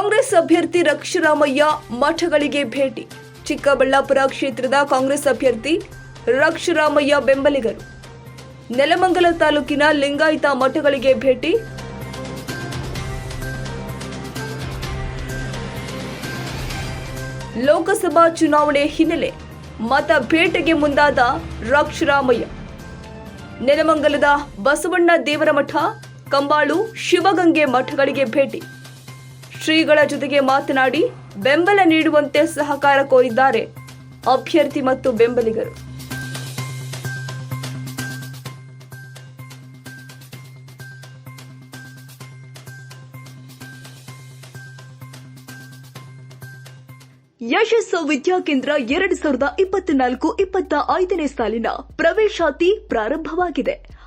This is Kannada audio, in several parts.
ಕಾಂಗ್ರೆಸ್ ಅಭ್ಯರ್ಥಿ ರಕ್ಷರಾಮಯ್ಯ ಮಠಗಳಿಗೆ ಭೇಟಿ. ಚಿಕ್ಕಬಳ್ಳಾಪುರ ಕ್ಷೇತ್ರದ ಕಾಂಗ್ರೆಸ್ ಅಭ್ಯರ್ಥಿ ರಕ್ಷರಾಮಯ್ಯ ಬೆಂಬಲಿಗರು. ನೆಲಮಂಗಲ ತಾಲೂಕಿನ ಲಿಂಗಾಯತ ಮಠಗಳಿಗೆ ಭೇಟಿ. ಲೋಕಸಭಾ ಚುನಾವಣೆ ಹಿನ್ನೆಲೆ ಮತ ಭೇಟೆಗೆ ಮುಂದಾದ ರಕ್ಷರಾಮಯ್ಯ. ನೆಲಮಂಗಲದ ಬಸವಣ್ಣ ದೇವರ ಮಠ ಕಂಬಾಳು, ಶಿವಗಂಗೆ ಮಠಗಳಿಗೆ ಭೇಟಿ. ಶ್ರೀಗಳ ಜೊತೆಗೆ ಮಾತನಾಡಿ ಬೆಂಬಲ ನೀಡುವಂತೆ ಸಹಕಾರ ಕೋರಿದ್ದಾರೆ ಅಭ್ಯರ್ಥಿ ಮತ್ತು ಬೆಂಬಲಿಗರು. ಯಶಸ್ಸು ವಿದ್ಯಾಕೇಂದ್ರ ಎರಡು ಸಾವಿರದ ಇಪ್ಪತ್ನಾಲ್ಕು, ಇಪ್ಪತ್ತ ಐದನೇ ಸಾಲಿನ ಪ್ರವೇಶಾತಿ ಪ್ರಾರಂಭವಾಗಿದೆ.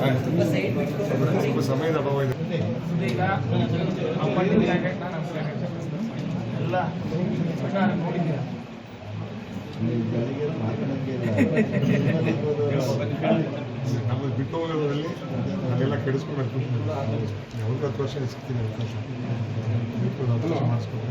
ಸ್ವಲ್ಪ ಸಮಯದ ಅಭಾವ ಇದೆ ಈಗ ಎಲ್ಲ ನೋಡಿದ್ದೀರ ನಮ್ಮದು ಬಿಟ್ಟು ಹೋಗೋದ್ರಲ್ಲಿ ನಾವೆಲ್ಲ ಕೆಡಿಸ್ಕೊಂಡು ಯಾವ್ದು ಹತ್ತು ವರ್ಷ ಸಿಗ್ತೀನಿ ಅವಕಾಶ ಬಿಟ್ಟು ಅವಕಾಶ ಮಾಡಿಸ್ಕೊಂಡು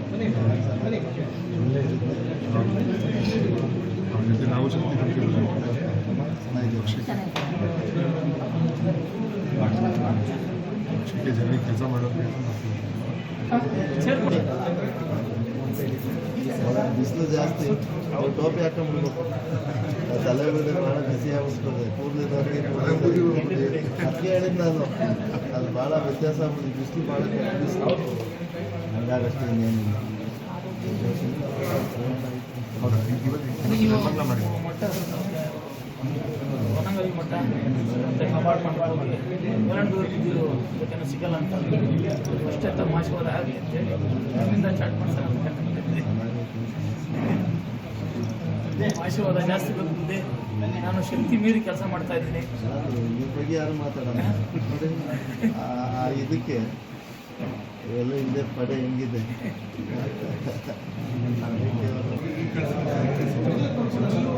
ನಾವು ಶಕ್ತಿ ಕೊಟ್ಟಿಲ್ಲ ಪಕ್ಷಕ್ಕೆ ಪಕ್ಷಕ್ಕೆ ಜನರಿಗೆ ಕೆಲಸ ಮಾಡೋದು ಬಿಸಿಲು ಜಾಸ್ತಿ ಅವ್ರು ಟೋಪಿ ಹಾಕೊಂಡ್ಬಿಡ್ಬೇಕು ತಲೆ ಮೇಲೆ ಭಾಳ ಬಿಸಿ ಆಗ್ಬಿಡ್ತದೆ ಕೂದಲಿನವ್ರಿಗೆ ಅದಕ್ಕೆ ಹೇಳಿದ್ ನಾನು ಅದು ಭಾಳ ವ್ಯತ್ಯಾಸ ಆಗ್ಬಿಟ್ಟು ಬಿಸಿಲು ಭಾಳ ಬಿಸಿಲು ಹಂಗಾಗಷ್ಟೇ ಇನ್ನೇನಿಲ್ಲ ನೀವು ಮಟ್ಟ ಹೊನ್ನಂಗಲ್ ಮಟ್ಟ ಮತ್ತೆ ಅಪಾರ್ಟ್ಮೆಂಟ್ ಹೊರಡ್ದು ಗೊತ್ತೇನೋ ಸಿಗಲ್ಲ ಅಂತ ಅಷ್ಟೇ ತಮ್ಮ ಆಶೀರ್ವಾದ ಆಗಲಿ ಅಂತೇಳಿ ನಿಮ್ಮಿಂದ ಚಾಟ್ ಮಾಡ್ತಾರೆ ಆಶೀರ್ವಾದ ಜಾಸ್ತಿ ಬಂದಿದೆ ನಾನು ಶಕ್ತಿ ಮೀರಿ ಕೆಲಸ ಮಾಡ್ತಾ ಇದ್ದೀನಿ ಅದು. ಬಗ್ಗೆ ಯಾರು ಮಾತಾಡೋಣ ಇದಕ್ಕೆ இதெல்லாம் இந்த படம் எங்கிது